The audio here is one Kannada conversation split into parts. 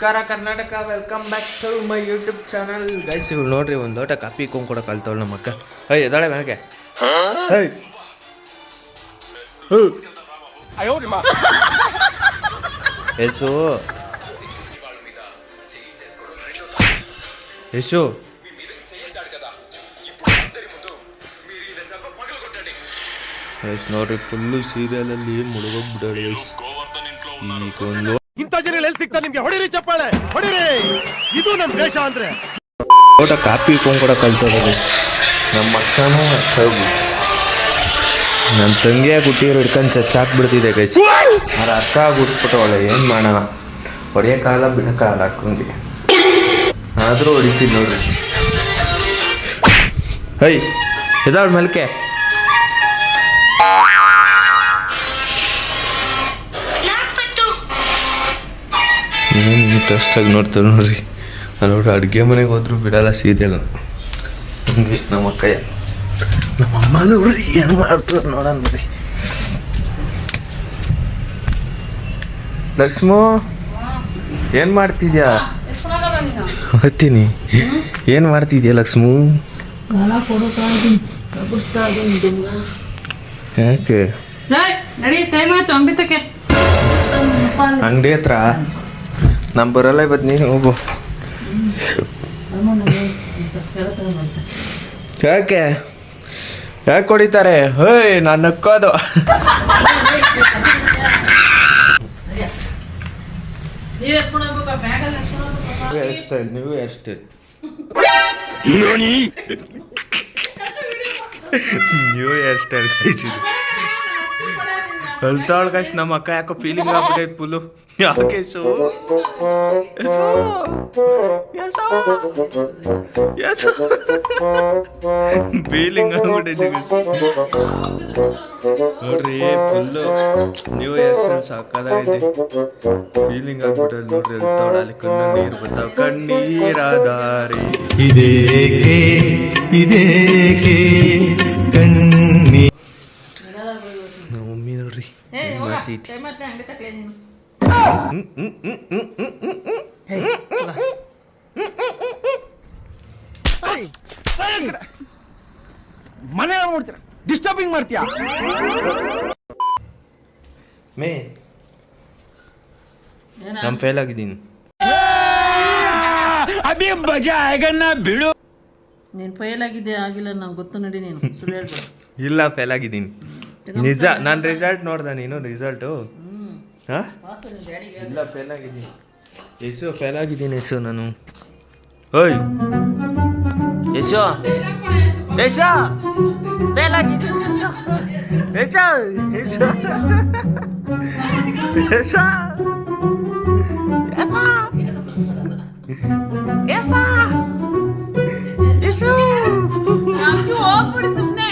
ನಮಸ್ಕಾರ Karnataka. Welcome back to my YouTube channel guys ಇವ್ಳು ನೋಡ್ರಿ ಒಂದು ಲೋಟ ಕಾಪಿ ಕೊಂಡ್ ಕೊಡೋ ಕಲ್ತವಳು ನಮ್ಮ ಅಕ್ಕ. ಅಯ್ಯ ಎದಾಳೆ ನನಗೆ ಏಯ್ ಯಶು ಯಶು ನೋಡ್ರಿ ಫುಲ್ಲು ಸೀರಿಯಲಲ್ಲಿ ಮುಳುಗೋಗ್ಬಿಡೋಳು ಯಶ್ ಈಗ ಒಂದು ನಿಮ್ಗೆ ಹೊಡಿರಿ ಚಪ್ಪಾಳೆ ಹೊಡಿರಿ. ಇದು ನಮ್ ದೇಶ ಅಂದ್ರೆ. ಕಾಪಿ ಕೂಡ ಕಲ್ತದ ಗೈಸ್ ನಮ್ಮ ಅಕ್ಕನೂ ಕಳ್ಬು ನನ್ನ ತಂಗಿಯ ಹುಟ್ಟಿರೋ ಹಿಡ್ಕೊಂಡು ಚಚ್ಚಾಕ್ಬಿಡ್ತಿದೆ ಗೈಸ್ ಅವ್ರ ಅಕ್ಕ ಹುಟ್ಬಿಟ್ಟವಳೆ ಏನು ಮಾಡೋಣ? ಹೊಡೆಯೋಕ್ಕಾಗಲ್ಲ ಬಿಡೋಕ್ಕಾಗಲ್ಲ ಅಕ್ಕಂಗೆ ಆದರೂ ಹೊಡಿತೀನಿ ನೋಡ್ರಿ. ಹೈ ಎದಾಳ್ ಮಲ್ಕೆ. ಏನು ಇಂಟ್ರೆಸ್ಟಾಗಿ ನೋಡ್ತಾರೆ ನೋಡ್ರಿ. ನೋಡ್ರಿ ಅಡುಗೆ ಮನೆಗೆ ಹೋದ್ರು ಬಿಡಲ್ಲ ಸೀರಿಯಲ್ ಹಂಗೆ ನಮ್ಮ ಅಕ್ಕಯ್ಯ. ನಮ್ಮ ಅಮ್ಮ ನೋಡ್ರಿ ಏನು ಮಾಡ್ತಾರೆ ನೋಡೋಣ ಬರ್ರಿ ಲಕ್ಷ್ಮೋ ಏನು ಮಾಡ್ತಿದ್ಯಾ? ಬರ್ತೀನಿ ಏನು ಮಾಡ್ತಿದ್ಯಾ ಲಕ್ಷ್ಮು? ಯಾಕೆ? ನಡಿ ಅಂಗಡಿ ಹತ್ರ? ನಾನು ಬರಲ್ಲ ಇವತ್ತು ನೀನು ಹೋಗು. ಯಾಕೆ? ಯಾಕೆ ಹೊಡಿತಾರೆ? ಹೇ ನಾನು ನಕ್ಕೋದು. ಹೇರ್ ಸ್ಟೈಲ್ ನೀವು hair style new hair style ಕಳ್ತಾಳ ನಮ್ಮ ಅಕ್ಕ ಯಾಕೋ ಫೀಲಿಂಗ್ ಆಗ್ಬಿಟ್ಟೈತೆ ಫುಲ್ಲು ಯಾಕೆ ಸೋ ಫೀಲಿಂಗ್ ಆಗ್ಬಿಟ್ಟೈತೆ guys. ನೋಡ್ರಿ ಫುಲ್ಲು ನ್ಯೂ ಇಯರ್ ಸಾಕಾಗೈತಿ ಫೀಲಿಂಗ್ ಆಗ್ಬಿಟ್ಟಲ್ಲಿ ನೋಡ್ರಿ ಅಲ್ಲಿ ಕಣ್ಣ ನೀರು ಬರ್ತಾವ. ಕಣ್ಣೀರಾದಾರಿ ಇದೇಕೆ ಇದೇಕೆ ಕಣ್ಣಿ ನಮ್ಮ ಮಮ್ಮಿ ನೋಡ್ರಿ ಮಾಡ್ತೈತಿ ಮನೆ ನೋಡ್ತೀರ ಡಿಸ್ಟರ್ಬಿಂಗ್ ಮಾಡ್ತೀಯ ಮೇ ನಾನು ಫೇಲ್ ಆಗಿದ್ದೀನಿ. ನೀನ್ ಫೇಲ್ ಆಗಿದೆ ಆಗಿಲ್ಲ ನಂಗೆ ಗೊತ್ತು ನಡಿ ನೀನು. ಸುಳ್ಳು ಹೇಳ್ಬೇಡ. ಇಲ್ಲ ಫೇಲ್ ಆಗಿದ್ದೀನಿ. ನಿಜ ನಾನು ರಿಸಲ್ಟ್ ನೋಡ್ದೆ ನೀನು ರಿಸಲ್ಟು ಹಾಂ ವಾಸು ನಿನ್ ಡ್ಯಾಡಿಗೆ ಇಲ್ಲ ಫೇಲ್ ಆಗಿದ್ದೀನಿ ಯಶು ಫೇಲ್ ಆಗಿದ್ದೀನಿ ಯಶು ನಾನು. ಓಯ್! ಯಶು ಯಶ ಫೇಲ್ ಆಗಿದ್ದೀನಿ ಯಶ ಯಶ ಯಶ ಯಶ ಯಶ ಹೋಗ್ಬಿಡಿ ಸುಮ್ನೆ.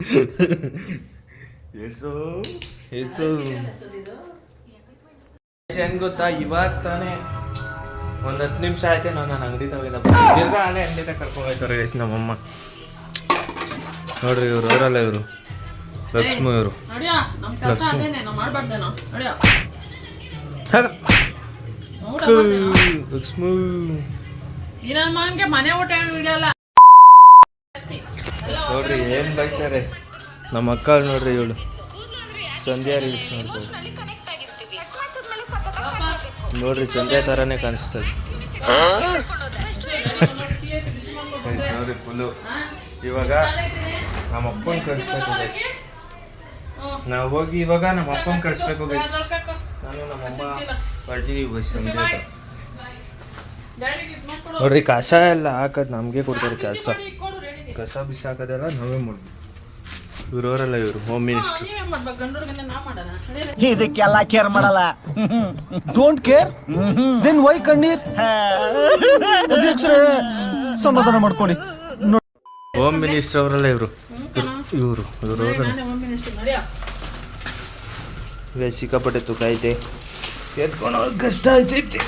ಯೇಸು ಯೇಸು ಏನ್ ಗೊತ್ತಾ ಇವಾಗ ತಾನೇ ಒಂದ್ ಹತ್ತು ನಿಮಿಷ ಆಯ್ತು ನಾನು ನನ್ನ ಅಂಗಡಿ ತಗೋದ ತಿರ್ಗಾ ಅಲ್ಲೇ ಅಂಗಡಿ ತಗ ಕರ್ಕೊಂಡು ಹೋಯ್ತಾರೆ ಗೈಸ್ ನಮ್ಮಮ್ಮ ನೋಡ್ರಿ ಇವ್ರು ಅವರಲ್ಲ ಇವರು. ಲಕ್ಷ್ಮಿ ಇವರು. ಲಕ್ಷ್ಮಿ. ನೋಡ್ರಿ ಏನ್ ಬೈತಾರೆ. ನಮ್ಮ ಅಕ್ಕ ನೋಡ್ರಿ ಇವಳು. ಸಂಧ್ಯಾ ರೀಲ್ಸ್ ನೋಡ್ತೀವಿ ನೋಡ್ರಿ ಸಂಧ್ಯಾ ಥರನೇ ಕಾಣಿಸ್ತದೆ. ನೋಡ್ರಿ ಫುಲ್ಲು ಇವಾಗ ನಮ್ಮ ಅಪ್ಪನ ಕಳಿಸ್ಬೇಕು ಗೈಸ್ ನಾವು ಹೋಗಿ ಇವಾಗ ನಮ್ಮ ಅಪ್ಪನ ಕಳಿಸ್ಬೇಕು ಗೈಸ್ ನಾನು ನಮ್ಮಮ್ಮ ಬರ್ತೀವಿ ಗೈಸ್ ಸಂಧ್ಯಾ. ನೋಡ್ರಿ ಕಸ ಎಲ್ಲ ಹಾಕೋದು ನಮಗೆ ಕೊಡ್ತಾರೆ ಕೆಲಸ. ಕಸ ಬಿಸಾಕೋದೆಲ್ಲ ನಾವೇ ಮಾಡ್ಬೇಕು. ಇವ್ರವರಲ್ಲ ಇವರು ಹೋಮ್ ಮಿನಿಸ್ಟರ್ ಇದಕ್ಕೆಲ್ಲ ಕೇರ್ ಮಾಡಲ್ಲ. ಡೋಂಟ್ ಕೇರ್ ದೆನ್ ವೈ ಕಣ್ಣೀರ್? ಅಧ್ಯಕ್ಷರೇ ಸಮಾಧಾನ ಮಾಡ್ಕೊಳ್ಳಿ. ಹೋಮ್ ಮಿನಿಸ್ಟರ್ ಅವರಲ್ಲ ಇವರು. ಇವರು ಇವರು ನಾನೇ ಮಮ್ಮಿ ನಿಷ್ಠೆ ನಡಿಯೋ ಇವಾಗ ಸಿಕ್ಕಾಪಟ್ಟೆ ತುಕ ಐತೆ. ಎತ್ಕೊಂಡು ಕಷ್ಟ ಆಯ್ತೈತಿ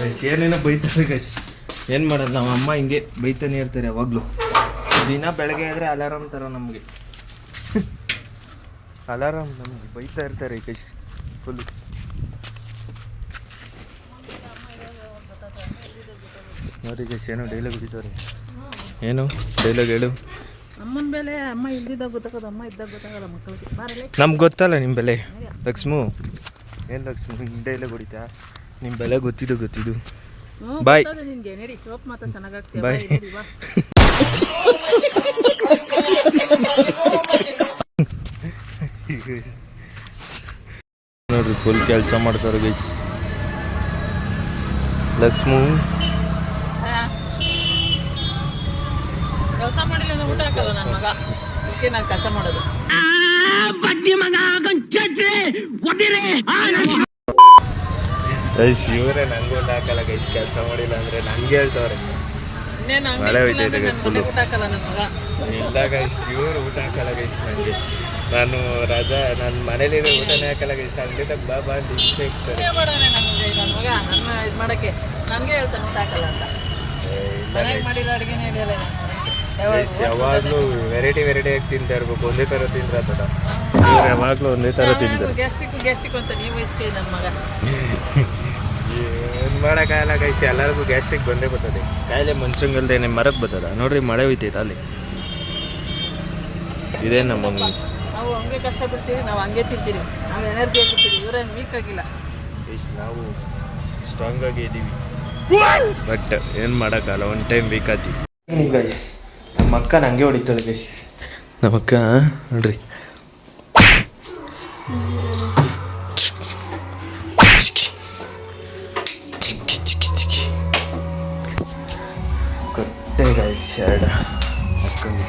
ಗೈಸ್ ಏನೇನೋ ಬೈತಾರೆ ಗೈಸ್ ಏನು ಮಾಡೋದು? ನಮ್ಮ ಅಮ್ಮ ಹಿಂಗೆ ಬೈತಾನೆ ಇರ್ತಾರೆ ಯಾವಾಗಲೂ. ದಿನ ಬೆಳಗ್ಗೆ ಆದರೆ ಅಲಾರಾಮ್ ಥರ ನಮಗೆ. ಅಲಾರಾಮ್ ನಮಗೆ ಬೈತಾ ಇರ್ತಾರೆ ಫುಲ್ಲು ನೋಡಿ ಗೈಸ್ ಏನೋ ಡೈಲಾಗ್ ಹೊಡಿತಾರೆ ಏನು? ಡೈಲಾಗ್ ಹೇಳು. ಅಮ್ಮನ ಬೆಲೆ ಅಮ್ಮ ಇಲ್ದಿದ್ದಾಗ ಗೊತ್ತಾಗದ ಅಮ್ಮ ಇದ್ದಾಗ ಗೊತ್ತಾಗಲ್ಲ ಮಕ್ಕಳಿಗೆ. ನಮ್ಗೆ ಗೊತ್ತಲ್ಲ ನಿಮ್ಮ ಬೆಲೆ. ಲಕ್ಷ್ಮು. ಏನು ಲಕ್ಷ್ಮು ಹಿಂಗೆ ಡೈಲಾಗ್ ಹೊಡಿತಾ? ನಿಮ್ಮ ಬೆಲೆ ಗೊತ್ತಿದ್ದು ಗೊತ್ತಿದ್ದು. ಬಾಯ್ ಗೊತ್ತದ ನಿನ್ಗೆ. ನಡಿ ಸೋಪ್ ಮಾತ್ರ ಚೆನ್ನಾಗಾಗ್ತೀಯ? Bye. ನಡಿ ಬಾ. ನೋಡ್ರಿ ಫುಲ್ ಕೆಲಸ ಮಾಡ್ತಾರೆ ಗೈಸ್ ಲಕ್ಷ್ಮೂ. ಕೆಲಸ ಮಾಡಿಲ್ಲ ಊಟ ಹಾಕಲ್ಲ ನನ್ನ ಮಗ. ಅದಕ್ಕೆ ನಾನು ಕೆಲಸ ಮಾಡೋದು. ಗೈಸ್ ಇವರೇ ನಂಗೊಂದು ಹಾಕಲ್ಲ ಗೈಸ್ ಕೆಲಸ ಮಾಡಿಲ್ಲ ಅಂದ್ರೆ ನಂಗೆ ಹೇಳ್ತವ್ರೆ. ಮಳೆ ಇದ್ದಿಲ್ಲ ಹೋಯ್ತಾ ಇದೆ ಅಂದ್ರೆ full. ನನ್ನ ಮನೆಗೆ ಊಟ ಹಾಕಲ್ಲ ನನ್ನ ಇಲ್ಲ ಗೈಸ್ ಇವರು ಊಟ ಹಾಕಲ್ಲ ಗೈಸ್ ನನಗೆ ನಾನು ರಜಾ ನನ್ನ ಮನೇಲಿರೋ ಊಟನೇ ಹಾಕಲ್ಲ ಗೈಸ್ ಅಂಗಡಿದಾಗ ಬಾ ಬಾ ಅಂತ ಹಿಂಸೆ ಇರ್ತಾರೆ ನನಗೆ ಮಾಡೋಕ್ಕೆ ನನಗೆ ಹೇಳ್ತಾನೆ ಊಟ ಹಾಕಲ್ಲ ಅಂತ. ಯಾವಾಗಲೂ ವೆರೈಟಿ ವೆರೈಟಿ ಆಗಿ ತಿಂತಾ ಇರ್ಬೇಕು. ಒಂದೇ ಥರ ತಿಂದ್ರೆ ಆತದ ಇವ್ರು ಯಾವಾಗಲೂ ಒಂದೇ ಥರ ತಿಂತಾರೆ. ಗ್ಯಾಸ್ಟ್ರಿಕ್ ಗ್ಯಾಸ್ಟ್ರಿಕ್ ಅಂತ ನೀವು ಇಸ್ಕೇ ನನ್ನ ಮಗ. ಮಾಡೋಕ್ಕಾಗಲ್ಲ ಗೈಸ್ ಎಲ್ಲರಿಗೂ ಗ್ಯಾಸ್ಟ್ರಿಕ್ ಬಂದೇ ಬರ್ತದೆ. ಕಾಯಿಲೆ ಮನ್ಸಂಗಲ್ದೆ ಮರಕ್ಕೆ ಬರ್ತದ. ನೋಡ್ರಿ ಮಳೆ ಹೋಯ್ತೈತೆ ಅಲ್ಲಿ. ಇದೇ ನಮ್ಮ ನಾವು ಹಂಗೆ ಕಷ್ಟ ಬಿಡ್ತೀವಿ ನಾವು ಹಂಗೆ ತಿಂತೀವಿ ನಾವು ಎನರ್ಜಿ ಆಗಿರ್ತೀವಿ ಇವ್ರೇನು ವೀಕ್ ಆಗಿಲ್ಲ. ಗೈಸ್ ನಾವು ಸ್ಟ್ರಾಂಗ್ ಆಗಿ ಇದೀವಿ. ಬಟ್ ಏನು ಮಾಡೋಕ್ಕಲ್ಲ ಒನ್ ಟೈಮ್ ವೀಕ್ ಆತೀವಿ ಗೈಸ್ ನಮ್ಮ ಅಕ್ಕ ನಂಗೆ ಹೊಡಿತಾಳೆ ಗೈಸ್ ನಮ್ಮ ಅಕ್ಕ ನೋಡ್ರಿ. ಅಕ್ಕಂಗೆ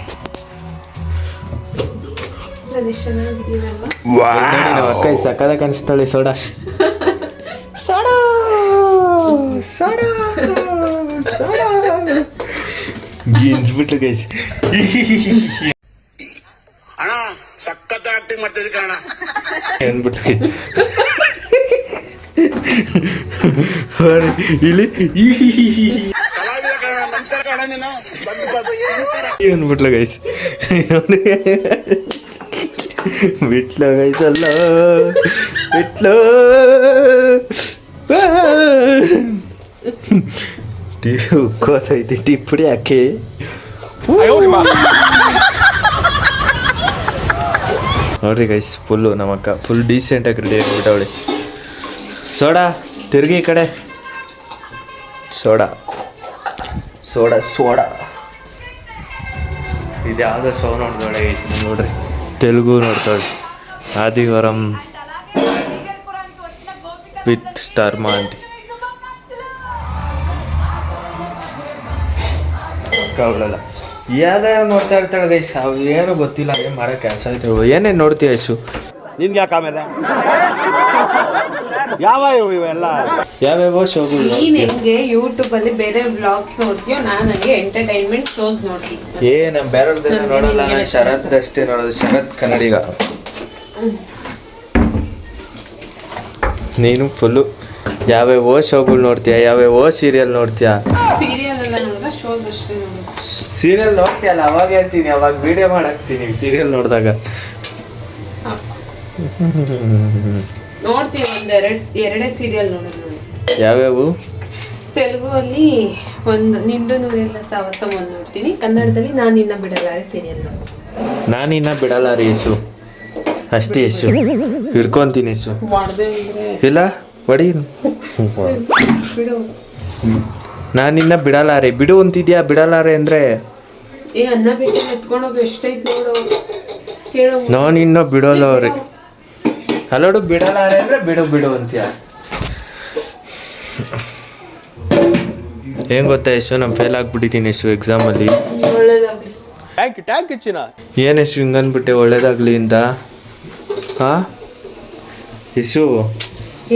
ನಮ್ಮ ಅಕ್ಕ ಸಕ್ಕದ ಕಾಣಿಸ್ತಾಳೆ soda. Soda. Soda soda. ಗಿನ್ಸ್ಬಿಟ್ಲು guys. ಅಣ್ಣ ಸಖತ್ ಆಕ್ಟಿಂಗ್ ಮಾಡ್ತಿದ್ದೆ ಕಣ ಅಂದ್ಬಿಟ್ಲು ಇಲ್ಲಿ. ಅಂದ್ಬಿಟ್ಲು ಗೈಸ್ ಬಿಟ್ಲು ಗೈಸ್ ಅಲ್ಲ. ಬಿಟ್ಲು. ಉಕ್ಕೋತೈತಿ ಟಿಪ್ಪಡಿ ಹಾಕಿ ನೋಡ್ರಿ ಗೈಸ್ ಫುಲ್ಲು ನಮ್ಮ ಅಕ್ಕ ಫುಲ್ ಡೀಸೆಂಟಾಗಿ ರೆಡಿ ಆಗಿಬಿಟ್ಟವಳಿ. ಸೋಡಾ ತಿರುಗಿ ಈ ಕಡೆ. ಸೋಡಾ. Soda soda. ಇದು ಯಾವುದೋ ಶೋ ನೋಡ್ತಾಳೆ ಸಿನಿಮಾ ನೋಡ್ರಿ. ತೆಲುಗು ನೋಡ್ತಾಳೆ ಆದಿವರಂ ವಿತ್ ಸ್ಟಾರ್ ಅಂತ. ಅಕ್ಕ ಅವಳಲ್ಲ. ನೋಡ್ತಾ ಇರ್ತಾಳೆ ಗೈಸ್? ಅವು ಏನೂ ಗೊತ್ತಿಲ್ಲ ಏನು ಮಾಡೋ ಕೆಲಸ ಐತೆ. ಏನೇನು ನೋಡ್ತೀಯ ಯಶು? ನಿನ್ಗೆ ಯಾಕೆ ಆಮೇಲೆ? ಯಾವ ಇವು ಇವೆಲ್ಲ? ಯಾವ್ಯಾವ ಶೋಗಳು ನೀನ್ ಹೆಂಗೆ ಯೂಟ್ಯೂಬ್ ಅಲ್ಲಿ ಬೇರೆ ಬ್ಲಾಗ್ಸ್ ನೋಡ್ತೀಯೋ ನಾನು ಹಂಗೆ ಎಂಟರ್ಟೈನ್ಮೆಂಟ್ ಶೋಸ್ ನೋಡ್ತೀನಿ. ಏ ನಮ್ಮ ಬೇರೆಯವ್ರದ್ದೆಲ್ಲ ನನ್ಗೆ ನೋಡಲ್ಲ ನಾನು ಶರತ್ ಅಷ್ಟೇ ನೋಡೋದು ಶರತ್ ಕನ್ನಡಿಗ. ನೀನು ಫುಲ್ಲು ಯಾವ್ಯಾವ ಶೋಗಳು ನೋಡ್ತೀಯ ಯಾವ್ಯಾವ ಸೀರಿಯಲ್ ನೋಡ್ತೀಯ? ಸೀರಿಯಲ್ ಎಲ್ಲ ನೋಡಲ್ಲ ಶೋಸ್ ಅಷ್ಟೇ ನೋಡೋದು ಸೀರಿಯಲ್ ನೋಡ್ತೀಯಲ್ಲ ಅವಾಗ ಹೇಳ್ತೀನಿ ಅವಾಗ ವಿಡಿಯೋ ಮಾಡಾಕ್ತೀನಿ ಸೀರಿಯಲ್ ನೋಡಿದಾಗ. ನೋಡ್ತೀನಿ ಒಂದ್ ಎರಡ್ ಎರಡೇ ಸೀರಿಯಲ್ ನೋಡೋದು ನಾನು ಯಾವ್ಯಾವು? ತೆಲುಗು ಅಲ್ಲಿ ಒಂದು ನಿಂದು ನೂರೆಲ್ಲ ಸಾಹಸ ಒಂದು ನೋಡ್ತೀನಿ. ಕನ್ನಡದಲ್ಲಿ ನಾನು ಇನ್ನ ಬಿಡಲಾರೆ ಸೀರಿಯಲ್ ನೋಡ್ತೀನಿ ನಾನಿನ್ನ ಬಿಡಲ್ಲ ರೀ ಯಶು ಅಷ್ಟೇ ಯಶು ಹಿಡ್ಕೊಂತೀನಿ ಯಶು ಮಾಡ್ದೆ ಅಂದ್ರೆ. ಇಲ್ಲ ಬಡಿ. ಬಿಡು ನಾನಿನ್ನ ಬಿಡಲಾರೆ. ಬಿಡು ಅಂತಿದ್ಯಾ? ಬಿಡಲ್ಲ ಅಂದ್ರೆ? ಅಂದರೆ ಏ ಅನ್ನ ಬಿಟ್ಟು ಎತ್ಕೊಂಡೋಗು ಎಷ್ಟೈತ್ ನೋಡು. ಕೇಳೋ. ನಾನಿನ್ನ ಬಿಡೋಲ್ಲ ಅವ್ರಿ. ಅಲ್ಲೋಡು ಬಿಡಲ್ಲ ಅಂದ್ರೆ ಬಿಡು ಬಿಡು ಅಂತೀಯ? ಏನು ಗೊತ್ತಾ ಯಶು ನಾನು ಫೇಲ್ ಆಗ್ಬಿಟ್ಟಿದ್ದೀನಿ ಯಶು ಎಕ್ಸಾಮಲ್ಲಿ ಒಳ್ಳೇದಾಗ್ಲಿ. ಟ್ಯಾಂಕ್ ಟ್ಯಾಂಕ್ ಚಿನ್ನ. ಏನು ಯಶು ಹಿಂಗನ್ಬಿಟ್ಟೆ ಒಳ್ಳೇದಾಗ್ಲಿ ಇಂದ? ಹಾಂ? ಯಶು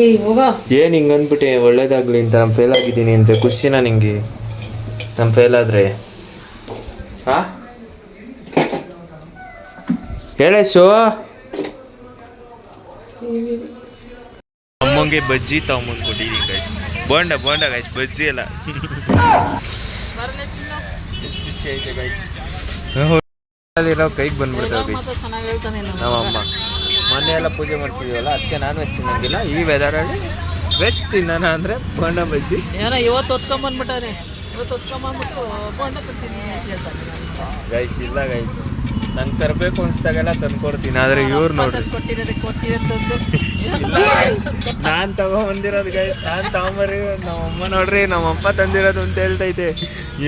ಏ ಹೋಗ. ಏನು ಹಿಂಗನ್ಬಿಟ್ಟೆ ಒಳ್ಳೇದಾಗ್ಲಿ ಅಂತ ನಾನು ಫೇಲ್ ಆಗಿದ್ದೀನಿ ಅಂತ ಖುಷಿನಾ ನಿಂಗೆ. ನಮ್ ಫೇಲ್ ಆದರೆ. ಹೇಳ ಹೇಳೇಶು ಅಮ್ಮಂಗೆ ಬಜ್ಜಿ ತಗೊಂಬಂದು ಕೊಟ್ಟಿದ್ದೀನಿ ಗೈಸ್ ಬೋಂಡ ಬೋಂಡ ಗೈಸ್ ಬಜ್ಜಿ ಅಲ್ಲ ಎಷ್ಟು ಖುಷಿ ಐತೆ ಗೈಸ್ ಅಲ್ಲಿರೋ ಕೈಗೆ ಬಂದ್ಬಿಡ್ತಾವೆ ಗೈಸ್ ನಮ್ಮಮ್ಮ. ಮೊನ್ನೆ ಎಲ್ಲ ಪೂಜೆ ಮಾಡಿಸಿದೀವಲ್ಲ ಅದಕ್ಕೆ ನಾನ್ ವೆಜ್ ತಿನ್ನಂಗಿಲ್ಲ. ಈ ವೆದರ್ ಅಲ್ಲಿ ವೆಜ್ ತಿನ್ನೋಣ ಅಂದರೆ ಬೋಂಡ ಬಜ್ಜಿ. ಏನೋ ಇವತ್ತು ಹೊತ್ಕೊಂಬಂದ್ಬಿಟ್ಟಾರೆ. ಇವತ್ತು ಹೊತ್ಕೊಂಬಂದ್ಬಿಟ್ಟು ಬೋಂಡ ಗೈಸ್ ಇಲ್ಲ ಗೈಸ್ ನಂಗೆ ತರಬೇಕು ಅನ್ಸ್ದಾಗೆಲ್ಲ ತಂದ್ಕೊಡ್ತೀನಿ ಆದರೆ ಇವ್ರು ನೋಡ್ರಿ. ಕೊಟ್ಟಿರೋದು ಕೊಟ್ಟಿರೋದು ನಾನ್ ತಗೊಂಬಂದಿರೋದು ಗೈಸ್ ನಾನ್ ತಗೊಂಬರಿ. ನಮ್ಮಮ್ಮ ನೋಡ್ರಿ, ನಮ್ಮಪ್ಪ ತಂದಿರೋದು ಅಂತ ಹೇಳ್ತೈತೆ.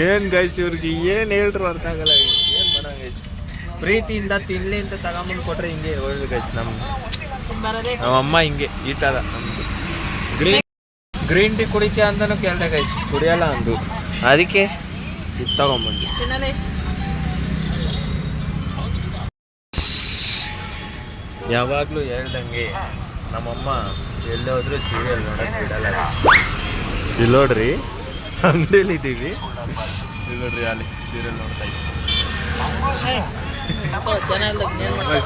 ಏನ್ ಗೈಸ್ ಇವ್ರಿಗೆ ಏನ್ ಹೇಳ್ರು ಅರ್ಥ ಆಗಲ್ಲ. ಏನ್ ಮಾಡೋ ಗೈಸ್ ಪ್ರೀತಿಯಿಂದ ತಿನ್ಲಿ ಅಂತ ತಗೊಂಬಂದು ಕೊಟ್ರೆ ಹಿಂಗೆ ಒಳ್ಳೆ ಗೈಸ್ ನಮ್ಗೆ. ನಮ್ಮ ಅಮ್ಮ ಹಿಂಗೆ, ಈ ಥರ ನಮ್ದು ಗ್ರೀನ್ ಗ್ರೀನ್ ಟೀ ಕುಡಿತೀಯ ಅಂತಾನು ಕೇಳ್ದೆ ಗೈಸ್ ಕುಡಿಯಲ್ಲ ಅಂದು ಅದಕ್ಕೆ ಇದು ತಗೊಂಬಂದು. ಯಾವಾಗಲೂ ಹೇಳ್ದಂಗೆ ನಮ್ಮಮ್ಮ ಎಲ್ಲಿ ಹೋದ್ರು ಸೀರಿಯಲ್ ನೋಡೋಕೆ ಬಿಡಲ್ಲ. ಇಲ್ಲಿ ನೋಡ್ರಿ. ಅಂಗಡಿಯಲ್ಲಿ ಇದ್ದೀವಿ ಇಲ್ಲಿ ನೋಡ್ರಿ ಅಲ್ಲಿ ಸೀರಿಯಲ್ ನೋಡ್ತಾ ಇದ್ದೀವಿ?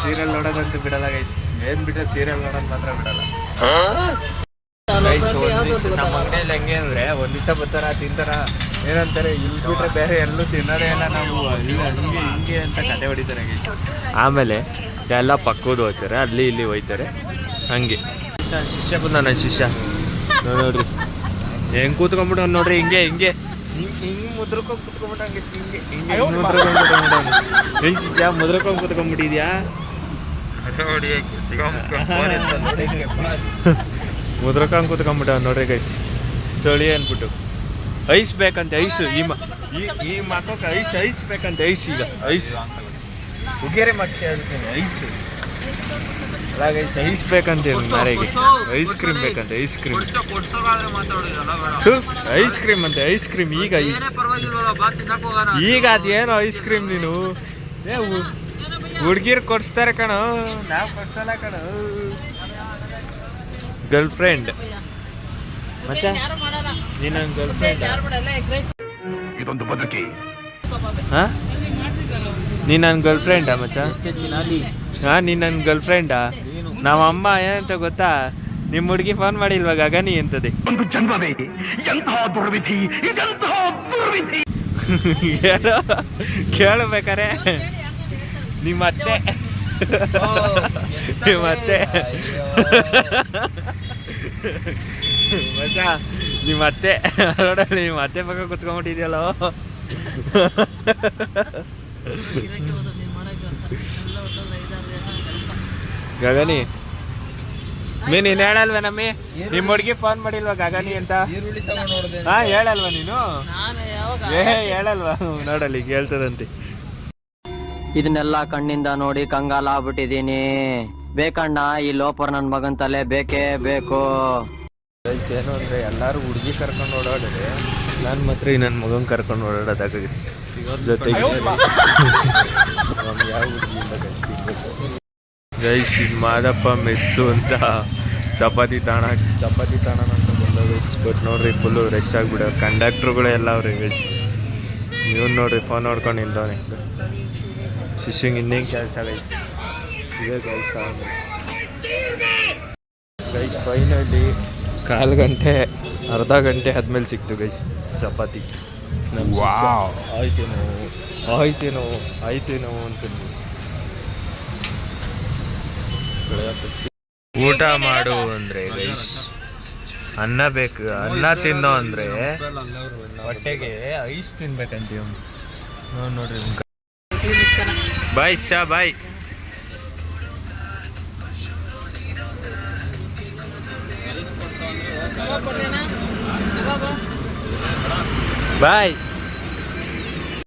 ಸೀರಿಯಲ್ ನೋಡೋದಂತೂ ಬಿಡಲ್ಲ ಗೈಸ್ ಏನ್ ಬಿಟ್ರೆ ಸೀರಿಯಲ್ ನೋಡೋದ್ ಮಾತ್ರ ಬಿಡಲ್ಲ. ಗೈಸ್ ಒಂದ್ ದಿವ್ಸ ನಮ್ಮ ಅಂಗಡಿಯಲ್ಲಿ ಹೆಂಗೆ ಅಂದ್ರೆ ಒಂದ್ ದಿವಸ ಬರ್ತಾರ ತಿಂತಾರ ಏನಂತಾರೆ ಇಲ್ಲಿ ಬಿಟ್ರೆ ಬೇರೆ ಎಲ್ಲೂ ತಿನ್ನೋದೇ ಇಲ್ಲ ನಾವು. ಹಿಂಗೆ ಹಂಗೆ ಹಿಂಗೆ ಅಂತ ಕತೆ ಹೊಡಿತಾರೆ ಗೈಸ್ ಆಮೇಲೆ ಎಲ್ಲ ಪಕ್ಕದ ಹೋಗ್ತಾರೆ ಅಲ್ಲಿ ಇಲ್ಲಿ ಹೋಯ್ತಾರೆ. ಹಂಗೆ. ನನ್ನ ಶಿಷ್ಯ ಬಂದ ನನ್ನ ಶಿಷ್ಯ ನೋಡ್ ನೋಡ್ರಿ. ಹೆಂಗ್ ಕೂತ್ಕೊಂಡ್ಬಿಟ್ಟು ನೋಡ್ರಿ ಹಿಂಗೆ ಹಿಂಗೆ. ಹಿಂಗ್ ಹಿಂಗ್ ಮುದ್ರಕೊಂಡ್ ಕೂತ್ಕೊಂಡ್ಬಿಟ್ಟು ಹಂಗೆ ಹಿಂಗೆ ಹಿಂಗೆ ಹಿಂಗ್ ಮುದ್ರಕೊಂಡ್ ಕೂತ್ಕೊಂಡ್ಬಿಟ್ಟು ಏನ್ ಶಿಷ್ಯ ಮುದ್ರಕೊಂಡ್ ಕೂತ್ಕೊಂಡ್ಬಿಟ್ಟಿದ್ಯಾ ನೋಡಿ ಮುದ್ರಕೊಂಡ್ ಕೂತ್ಕೊಂಡ್ಬಿಟ್ಟ ನೋಡ್ರಿ ಗೈಸ್ ಚಳಿ ಅನ್ಬಿಟ್ಟು ಐಸ್ ಬೇಕಂತೆ ಐಸ್ ಈ ಈ ಮಕ್ಕಕ್ಕೆ ಐಸ್ ಐಸ್ ಬೇಕಂತೆ ಐಸ್ ಈಗ ಐಸ್ ಉಗೇರೆ ಮತ್ತೆ ಹೇಳ್ತೀನಿ ಐಸ್ ಅಲ್ಲ ಗೈಸ್ ಐಸ್ ಬೇಕಂತೆ ಮನೆಗೆ ಐಸ್ ಕ್ರೀಮ್ ಬೇಕಂತೆ ಐಸ್ ಕ್ರೀಮ್. ಐಸ್ ಕ್ರೀಮ್ ಅಂತೆ ಐಸ್ ಕ್ರೀಮ್ ಈಗ ಈ- ಈಗ ಅದೇನೋ ಐಸ್ ಕ್ರೀಮ್ ನೀನು? ಏ ಹುಡ್ಗಿರ್ ಕೊಡ್ಸ್ತಾರೆ ಕಣೋ. ನಾವು ಕೊಡ್ಸಲ್ಲ ಕಣೋ. ಗರ್ಲ್ ಫ್ರೆಂಡ್ ಮಚ್ಚ ನೀನ್ ಗರ್ಲ್ ಫ್ರೆಂಡ್ ಹಾ? ನೀನ್ ನನ್ನ ಗರ್ಲ್ ಫ್ರೆಂಡಾ ಮಚ್ಚ? ಹಾ ನೀನ್ ನನ್ನ ಗರ್ಲ್ ಫ್ರೆಂಡಾ ನಮ್ಮ ಅಮ್ಮ ಏನಂತ ಗೊತ್ತಾ? ನಿಮ್ಮ ಹುಡುಗಿ ಫೋನ್ ಮಾಡಿಲ್ವಾ ಗಗನಿ ಅಂತದೆ? ಒಂದು ಜನ್ಮವೇ ಎಂತಹ ದುರ್ವಿಧಿ ಇದೆಂತಹ ದುರ್ವಿಧಿ? ಹೇಳು ಕೇಳಬೇಕಾರೆ. ನಿಮ್ಮ ಅತ್ತೆ. ನಿಮ್ಮ ಅತ್ತೆ. ನಿಮ್ಮ ಅತ್ತೆ. ನೋಡಲ್ಲಿ ನಿಮ್ಮ ಅತ್ತೆ ಪಕ್ಕ ಕುತ್ಕೊಂಡ್ಬಿಟ್ಟಿದ್ಯಲ್ಲೋ. ಗಗನಿ. ಮೀ ನೀನು ಹೇಳಲ್ವ ನಮ್ಮಿ ನಿಮ್ಮ ಹುಡುಗಿ ಫೋನ್ ಮಾಡಿಲ್ವಾ ಗಗನಿ ಅಂತ? ಹಾ ಹೇಳಲ್ವಾ ನೀನು? ನಾನು ಯಾವಾಗ? ಏ ಹೇಳಲ್ವಾ? ನೋಡಲ್ಲಿ ಈಗ ಹೇಳ್ತದಂತೆ ಇದನ್ನೆಲ್ಲ ಕಣ್ಣಿಂದ ನೋಡಿ ಕಂಗಾಲ ಆಗ್ಬಿಟ್ಟಿದೀನಿ. ಬೇಕಣ್ಣ ಈ ಲೋಪರ್ ನನ್ನ ಮಗನ್ ತಲೆ ಬೇಕೇ ಬೇಕು. ಏನು ಅಂದರೆ ಎಲ್ಲರೂ ಹುಡುಗಿ ಕರ್ಕೊಂಡು ಓಡಾಡಿದ್ರೆ ನಾನು ಮಾತ್ರ ಈ ನನ್ನ ಮಗನ ಕರ್ಕೊಂಡು ಓಡಾಡೋದಾಗಿದೆ ಜೊತೆಗೆ ಯಾವ ಹುಡುಗಿ ಇಲ್ಲ ಗೈಸ್ ಶ್ರೀ ಇದು ಮಾದಪ್ಪ ಮೆಸ್ಸು ಅಂತ. ಚಪಾತಿ ತಾಣ ಚಪಾತಿ ತಾಣ ಅಂತ ಗೈಸ್ ಬಟ್ ನೋಡ್ರಿ ಫುಲ್ಲು ರಶ್ ಆಗಿಬಿಡೋ ಕಂಡಕ್ಟ್ರುಗಳೇ ಎಲ್ಲ ಅವ್ರಿ ಗೈಸ್ ನೀವು ನೋಡ್ರಿ ಫೋನ್ ನೋಡ್ಕೊಂಡು ನಿಂತವ್ರಿ ಶಿಶುಂಗ್ ಇನ್ನೇನು ಕೆಲಸ ಗೈಸ್ ಇದೇ ಗೈಸ್ ಗೈಸ್ ಫೈನಲಿ ಕಾಲು ಗಂಟೆ ಅರ್ಧ ಗಂಟೆ ಆದ್ಮೇಲೆ ಸಿಕ್ತು ಗೈಸ್ ಚಪಾತಿ. ಆಯ್ತೇನೋ ಆಯ್ತೇನೋ ಆಯ್ತೇನೋ ಅಂತ ಊಟ ಮಾಡು ಅಂದ್ರೆ ಗೈಸ್ ಅನ್ನ ಬೇಕು, ಅನ್ನ ತಿನ್ನೋ ಅಂದ್ರೆ ಹೊಟ್ಟೆಗೆ ಐಸ್ ತಿನ್ಬೇಕಂತೀವಿ ನೋಡ್ ನೋಡ್ರಿ ಬಾಯ್ ಶಾ, ಬಾಯ್. ಬಾಯ್.